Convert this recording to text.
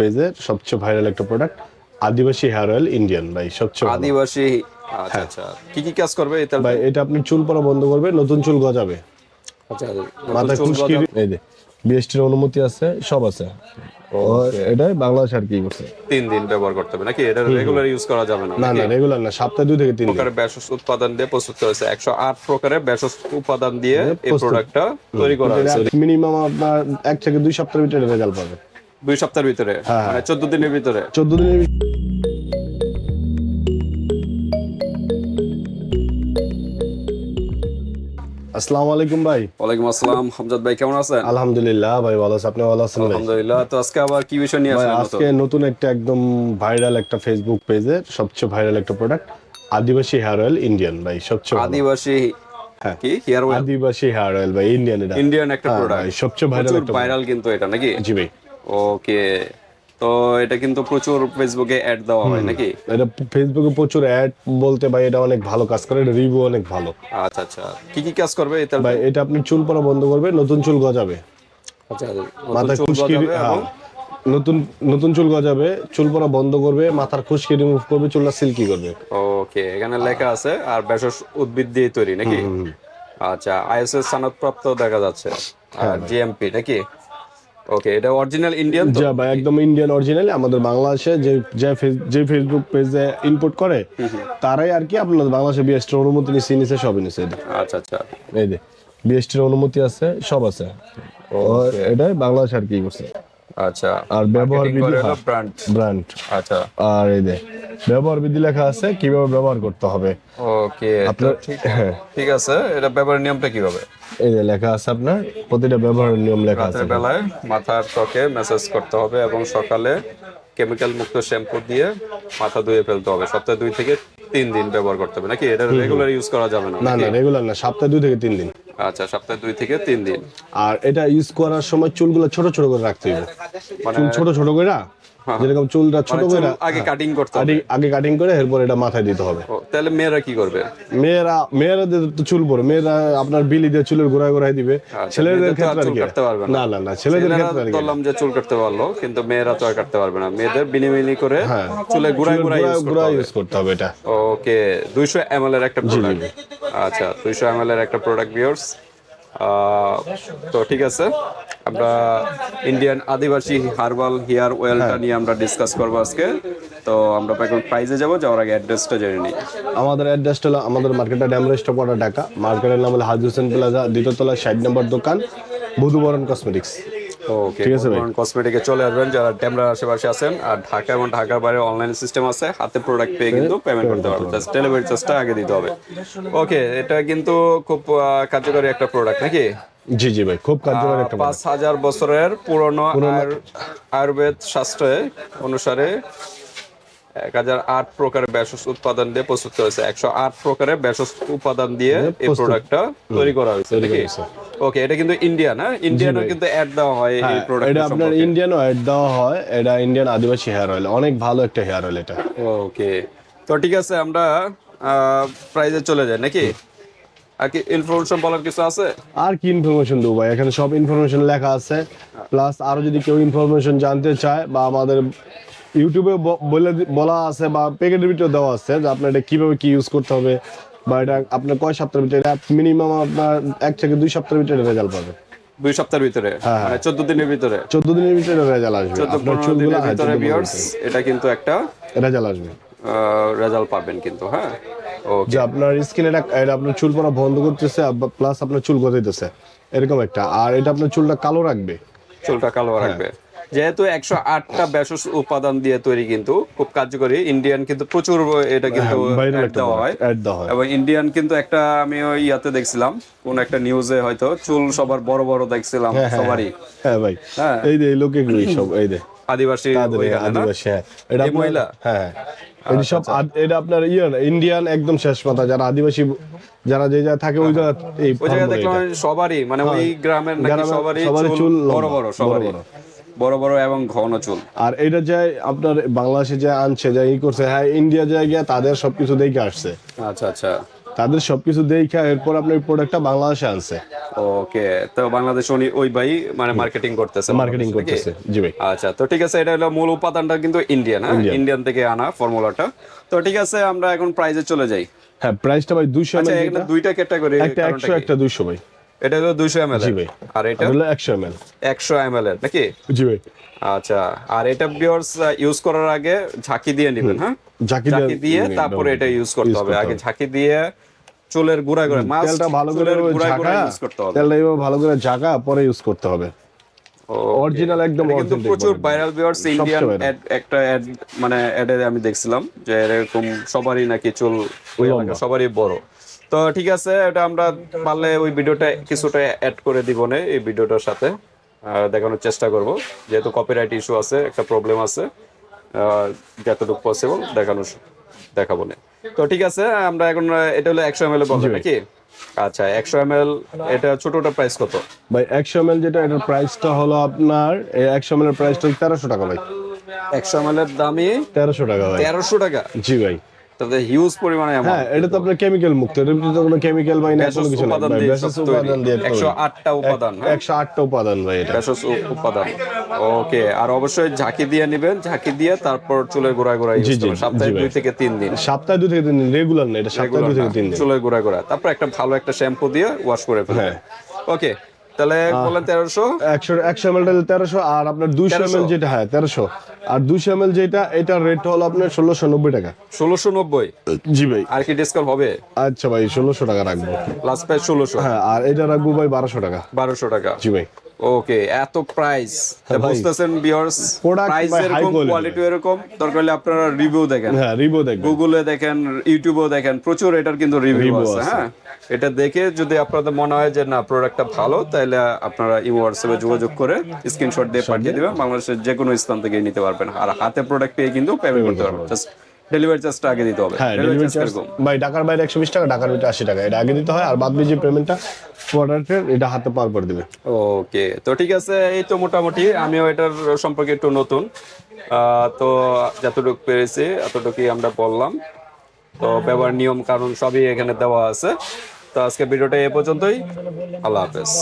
পেজের সবচেয়ে ভাইরাল একটা product Adivasi hair oil Indian ভাই সবচেয়ে আদিবাসী আচ্ছা আচ্ছা। কি কি কাজ করবে এটা ভাই এটা আপনি চুল পড়া বন্ধ করবে নতুন চুল গজাবে। আচ্ছা মাথায় চুল খুশকি এই যে বিএসটির অনুমতি আছে সব আছে। বাংলাদেশ আর কি করছে। তিন দিন ব্যবহার করতে হবে নাকি? এটা রেগুলার ইউজ করা যাবে না না না রেগুলার না সপ্তাহে দুই থেকে তিন দিন। প্রকারের ভেষজ উৎপাদন দিয়ে প্রস্তুত করেছে একশো আট প্রকারের ভেষজ উপাদান দিয়ে এই প্রোডাক্টটা তৈরি করা হয়েছে। মিনিমাম আপনার এক থেকে দুই সপ্তাহের ভিতরে রেজাল্ট পাবে। দুই সপ্তাহের ভিতরে হ্যাঁ, মানে চোদ্দ দিনের ভিতরে। চোদ্দ দিনের ভিতরে। আসসালামু আলাইকুম ভাই। ওয়ালাইকুম আসসালাম। হামজাদ ভাই কেমন আছেন? আলহামদুলিল্লাহ ভাই ভালো আছে। আপনি ভালো আছেন আলহামদুলিল্লাহ। তো আজকে আবার কি বিষয় নিয়ে আসলেন আজকে নতুন একটা একদম ভাইরাল একটা ফেসবুক পেজের সবচেয়ে ভাইরাল একটা product Adivasi hair oil Indian ভাই সবচেয়ে আদিবাসী হ্যাঁ। কি? Hair oil Adivasi hair oil ভাই ইন্ডিয়ান এটা। ইন্ডিয়ান একটা হ্যাঁ, প্রোডাক্ট সবচেয়ে ভাইরাল একটা ভাইরাল কিন্তু এটা নাকি? জি ভাই। ওকে তো এটা কিন্তু প্রচুর ফেসবুকে অ্যাড দেওয়া হয় নাকি? এটা ফেসবুকে প্রচুর অ্যাড বলতে ভাই এটা অনেক ভালো কাজ করে এটা রিভিউ অনেক ভালো। আচ্ছা আচ্ছা। কি কি কাজ করবে এটা ভাই এটা আপনি চুল পড়া বন্ধ করবে নতুন চুল গজাবে। আচ্ছা মাথায় চুল খুশকি হ্যাঁ, এবং? নতুন নতুন চুল গজাবে চুল পড়া বন্ধ করবে মাথার খুশকি রিমুভ করবে চুলটা সিল্কি করবে। ওকে এখানে লেখা আছে আর ভেষজ উদ্ভিদ দিয়ে তৈরি নাকি? আচ্ছা আইএসএস সনদপ্রাপ্ত দেখা যাচ্ছে। হ্যাঁ, আর জিএমপি নাকি ওকে এটা অরিজিনাল ইন্ডিয়ান তো? ভাই একদম ইন্ডিয়ান অরিজিনাল আমাদের বাংলাদেশে যে যে ফেসবুক পেজে ইনপুট করে তারাই আর কি আপনাদের বাংলাদেশে বিএসটির অনুমতি নিচ্ছে নিছে সবই নিছে। আচ্ছা আচ্ছা। এই যে বিএসটির অনুমতি আছে সব আছে। ও এটাই বাংলাদেশ আর কি করছে। আচ্ছা। আর ব্যবহার ব্র্যান্ড ব্র্যান্ড আচ্ছা। আর এই যে ব্যবহার বিধি লেখা আছে কীভাবে ব্যবহার করতে হবে। ওকে আপনার ঠিক আছে এটা ব্যবহারের নিয়মটা কীভাবে? এই যে লেখা আছে আপনার প্রতিটা ব্যবহারের নিয়ম লেখা আছে। বেলায় মাথার ত্বকে ম্যাসেজ করতে হবে এবং সকালে কেমিক্যাল মুক্ত শ্যাম্পু দিয়ে মাথা ধুয়ে ফেলতে হবে। সপ্তাহে দুই থেকে তিন দিন ব্যবহার করতে হবে। নাকি এটা রেগুলার ইউজ করা যাবে না? না না রেগুলার না সপ্তাহে দুই থেকে তিন দিন। আচ্ছা সপ্তাহে দুই থেকে তিন দিন। আর এটা ইউজ করার সময় চুলগুলো ছোট ছোট করে রাখতে হবে। মানে চুল ছোট ছোট করে যেরকম চুলটা ছোট করে আগে কাটিং করতে হবে। আগে কাটিং করে এরপর এটা মাথায় দিতে হবে। তাহলে মেয়েরা কি করবে? মেয়েরা মেয়েরা তো চুল পরে মেয়েরা আপনার বিলি দিয়ে চুলের গোড়ায় গোড়ায় দিবে। ছেলেদের তো আর ক্ষেত্রে চুল কাটতে পারবে না। না না ছেলেদের ক্ষেত্রে আর বললাম যে চুল কাটতে পারল কিন্তু মেয়েরা তো আর কাটতে পারবে না। মেয়েদের বিনিমিনি করে হ্যাঁ। চুলের গুড়ায় গোড়ায় ইউজ করতে হবে। এটা। ওকে দুইশো এম এর একটা প্রোডাক্ট আচ্ছা দুইশো এম এর একটা প্রোডাক্ট ভিউর্স তো ঠিক আছে আমরা ইন্ডিয়ান আদিবাসী হার্বাল হেয়ার অয়েলটা নিয়ে আমরা ডিসকাস করব আজকে। তো আমরা এখন প্রাইজে যাব যাওয়ার আগে অ্যাড্রেসটা জেনে নিই। আমাদের অ্যাড্রেসটা হলো আমাদের মার্কেটটা ড্যামরেস্ট পড়া ঢাকা মার্কেটের নাম হলো হাজি হোসেন প্লাজা দ্বিতীয়তলা ষাট নম্বর দোকান বুধুবরণ কসমেটিক্স ওকে ঠিক আছে ভাই। কসমেটিকে চলে আসবেন যারা ড্যামরার আশেপাশে আছেন। আর ঢাকা এবং ঢাকার বাইরে অনলাইন সিস্টেম আছে হাতে প্রোডাক্ট পেয়ে কিন্তু পেমেন্ট করতে পারবেন। জাস্ট ডেলিভারি চার্জটা আগে দিতে হবে। ওকে এটা কিন্তু খুব কার্যকরী একটা প্রোডাক্ট নাকি? জি জি ভাই খুব কার্যকরী একটা পাঁচ হাজার বছরের পুরনো আয়ুর- আয়ুর্বেদ শাস্ত্রে অনুসারে এক হাজার আট প্রকারের ভেষজ উৎপাদন দিয়ে প্রস্তুত একশো আট প্রকারের ভেষজ উপাদান দিয়ে এই প্রোডাক্টটা তৈরি করা হয়েছে ওকে এটা কিন্তু ইন্ডিয়ান হ্যাঁ ইন্ডিয়ানও কিন্তু অ্যাড দেওয়া হয় এই প্রোডাক্ট এটা আপনার ইন্ডিয়ান অয়েল দেওয়া হয়। এটা ইন্ডিয়ান আদিবাসী হেয়ার অয়েল অনেক ভালো একটা হেয়ার অয়েল এটা। ওকে তো ঠিক আছে আমরা প্রাইজে চলে যাই নাকি? আর কি ইনফরমেশন বলার কিছু আছে? আর কি ইনফরমেশন দেবো ভাই? এখানে সব ইনফরমেশন লেখা আছে। প্লাস আরও যদি কেউ ইনফরমেশন জানতে চায় বা আমাদের ইউটিউবে বলে বলা আছে বা প্যাকেটের ভিতরে দেওয়া আছে যে আপনার এটা কীভাবে কি ইউজ করতে হবে বা এটা আপনার কয় সপ্তাহের ভিতরে এটা মিনিমাম আপনার এক থেকে দুই সপ্তাহের ভিতরে রেজাল্ট পাবে। দুই সপ্তাহের ভিতরে? হ্যাঁ। মানে চোদ্দ দিনের ভিতরে? চোদ্দ দিনের ভিতরে রেজাল্ট আসবে। চোদ্দ আপনার পনেরো চুলগুলো দিনের হ্যাঁ, ভিতরে ভিউয়ার্স এটা কিন্তু একটা রেজাল্ট আসবে। রেজাল্ট পাবেন কিন্তু হ্যাঁ? ওকে যে আপনার স্কিন এটা এটা আপনার চুল পড়া বন্ধ করতেছে প্লাস আপনার চুল গজাইতেছে। এরকম একটা। আর এটা আপনার চুলটা কালো রাখবে। চুলটা কালো হ্যাঁ। রাখবে। যেহেতু একশো আটটা ভেষজ উপাদান দিয়ে তৈরি কিন্তু খুব কার্যকরী। ইন্ডিয়ান কিন্তু প্রচুর এটা কিন্তু দেওয়া হয়। হয়। এবং ইন্ডিয়ান কিন্তু একটা আমি ওই ইয়াতে দেখছিলাম কোন একটা নিউজে হয়তো চুল সবার বড় বড় দেখছিলাম সবারই। হ্যাঁ ভাই হ্যাঁ। এই যে লোকে সব এই যে আদিবাসী? আদিবাসী হ্যাঁ। এটা আপনার- মহিলা? হ্যাঁ হ্যাঁ। এটা সব এটা আপনার ইয়ে ইন্ডিয়ান একদম শেষ মাথা যারা আদিবাসী যারা যে জায়গায় থাকে ওই জায়গা এই ওই জায়গায় দেখলাম সবারই মানে ওই গ্রামের নাকি সবারই সবারই চুল বড় বড় সবারই। বড় বড় এবং ঘন চুল। আর এটা যে আপনার বাংলাদেশে যে আনছে যে ই করছে হ্যাঁ ইন্ডিয়া যায় গিয়ে তাদের সবকিছু দেখে আসছে। আচ্ছা আচ্ছা। তাদের সবকিছু দেখা এরপর আপনার প্রোডাক্টটা বাংলাদেশে আনছে। ওকে তো বাংলাদেশ উনি ওই ভাই মানে মার্কেটিং করতেছে। মার্কেটিং করতেছে জি ভাই। আচ্ছা তো ঠিক আছে এটা হলো মূল উপাদানটা কিন্তু ইন্ডিয়ান হ্যাঁ ইন্ডিয়ান থেকে আনা ফর্মুলাটা তো ঠিক আছে আমরা এখন প্রাইজে চলে যাই। হ্যাঁ প্রাইসটা ভাই দুইশো আচ্ছা এমএল এখানে দুইটা ক্যাটাগরি একটা একশো একটা দুইশো ভাই। এটা হলো দুইশো এম এল জি ভাই। আর এটা? হলো একশো এমএল একশো এম এল এর নাকি? জি ভাই। আচ্ছা আর এটা বিয়ার্স ইউজ করার আগে ঝাঁকি দিয়ে নেবেন হ্যাঁ? ঝাঁকি দিয়ে তারপরে এটা ইউজ করতে হবে। আগে ঝাঁকি দিয়ে চুলের গুঁড়া করে মাছ তেলটা ভালো করে গুঁড়া ঝাঁকা ইউজ করতে হবে। তেলটা এভাবে ভালো করে ঝাঁকা পরে ইউজ করতে হবে। অরিজিনাল একদম কিন্তু প্রচুর ভাইরাল ভিউয়ার্স ইন্ডিয়ান। একটা অ্যাড মানে অ্যাডে আমি দেখছিলাম যে এরকম সবারই নাকি চুল সবারই বড়। তো ঠিক আছে এটা আমরা পারলে ওই ভিডিওটা কিছুটা অ্যাড করে দিব না এই ভিডিওটার সাথে। দেখানোর চেষ্টা করব যেহেতু কপিরাইট ইস্যু আছে একটা প্রবলেম আছে যতটুকু পসিবল দেখানো দেখাবো না। তো ঠিক আছে আমরা এখন এটা হলো একশো এম এল বলব নাকি? আচ্ছা একশো এম এল এটা ছোটটা প্রাইস কত? ভাই একশো এমএল যেটা এটার প্রাইসটা হলো আপনার একশো এমএল এর প্রাইসটা তেরোশো টাকা ভাই। একশো এম এল এর দামই তেরোশো টাকা ভাই। তেরোশো টাকা? জি ভাই। তাতে হিউজ পরিমাণে হ্যাঁ এটা তো আপনার কেমিক্যাল মুক্ত ভিতরে তো কোনো কেমিক্যাল বা না কোনো কিছু উপাদান দিয়ে ভেষজ সব তৈরি। উপাদান দিয়ে একশো আটটা উপাদান হ্যাঁ? একশো আটটা উপাদান ভাই এটা। উপাদান। ওকে আর অবশ্যই ঝাঁকি দিয়ে নেবেন ঝাঁকি দিয়ে তারপর চুলের গোড়া গোড়া ইউজ করবেন। সপ্তাহে দুই থেকে তিন দিন। সপ্তাহে দুই থেকে তিন দিন রেগুলার না এটা সপ্তাহে দুই থেকে তিন দিন। চুলের গোড়া গোড়া তারপর একটা ভালো একটা শ্যাম্পু দিয়ে ওয়াশ করে ফেলবেন। হ্যাঁ। ওকে তাহলে বললেন তেরোশো। একশো একশো এমএল তেরোশো আর আপনার দুইশো এম এল যেটা হ্যাঁ তেরোশো। আর দুইশো এমএল যেটা এটার রেট হলো আপনার ষোলোশো নব্বই টাকা। ষোলোশো নব্বই? জি ভাই। আর কি ডিসকাউন্ট হবে? আচ্ছা ভাই ষোলোশো টাকা রাখব। লাস্ট প্রাইস ষোলোশো। হ্যাঁ আর এটা রাখব ভাই বারোশো টাকা। বারোশো টাকা। জি ভাই। ওকে এত প্রাইস বুঝতেছেন বিয়ার্স প্রাইস এরকম কোয়ালিটি এরকম। দরকার হলে আপনারা রিভিউ দেখেন। হ্যাঁ রিবো দেখবেন। গুগলে দেখেন ইউটিউবেও দেখেন প্রচুর এটার কিন্তু রিভিউ আছে। হ্যাঁ? এটা দেখে যদি আপনাদের মনে হয় যে না প্রোডাক্টটা ভালো তাহলে আপনারা ইউ হোয়াটসঅ্যাপে যোগাযোগ করে স্ক্রিনশট দিয়ে পাঠিয়ে দিবেন। বাংলাদেশের যে কোনো স্থান থেকে নিতে পারবেন। আর হাতে প্রোডাক্ট পেয়ে কিন্তু পেমেন্ট করতে পারবেন। জাস্ট ডেলিভারি চার্জটা আগে দিতে হবে। হ্যাঁ ডেলিভারি চার্জ ভাই ঢাকার বাইরে একশো বিশ টাকা ঢাকার ভিতরে আশি টাকা। এটা আগে দিতে হয় আর বাদ যে পেমেন্টটা প্রোডাক্টের এটা হাতে পাওয়ার পর দিবে। ওকে তো ঠিক আছে এই তো মোটামুটি আমিও এটার সম্পর্কে একটু নতুন। তো যতটুকু পেরেছি এতটুকুই আমরা বললাম। তো ব্যবহার নিয়ম কারণ সবই এখানে দেওয়া আছে। তো আজকে ভিডিওটা এ পর্যন্তই। আল্লাহ হাফেজ।